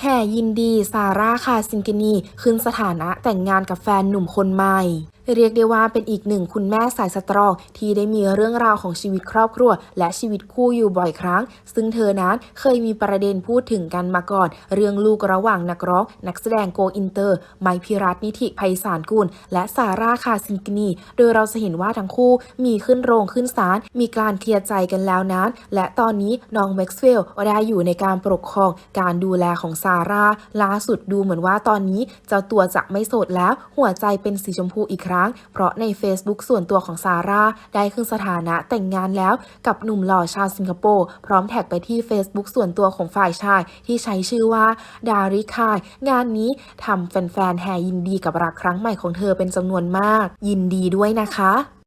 แห่ยินดีซาร่าคาซินกินีขึ้นสถานะแต่งงานกับแฟนหนุ่มคนใหม่ เรียกได้ว่าเป็นอีกหนึ่งคุณแม่สายสตรองที่ได้มีเรื่องราวของชีวิตครอบครัว และชีวิตคู่อยู่บ่อยครั้ง ซึ่งเธอนั้นเคยมีประเด็นพูดถึงกันมาก่อน เรื่องลูกระหว่างนักร้องนักแสดงโกอินเตอร์ ไมพิรัตนิธิไพศาลกุล และซาร่าคาซินกินีโดยเราจะเห็นว่าทั้งคู่มีขึ้นโรงขึ้นศาลมีการเคลียร์ใจกันแล้วนั้น และตอนนี้น้องแม็กซ์เวลล์ได้อยู่ในการปกครองการดูแลของซาร่าล่าสุดดูเหมือนว่าตอนนี้เจ้าตัวจะไม่โสดแล้ว หัวใจเป็นสีชมพูอีกครั้ง เพราะใน Facebook ส่วนตัวของซาร่าได้ขึ้นสถานะแต่งงานแล้วกับหนุ่มหล่อชาวสิงคโปร์พร้อมแท็กไปที่ Facebook ส่วนตัวของฝ่ายชายที่ใช้ชื่อว่าดาริคาย งานนี้ทำแฟนๆแห่ยินดีกับรักครั้งใหม่ของเธอเป็นจำนวนมาก ยินดีด้วยนะคะ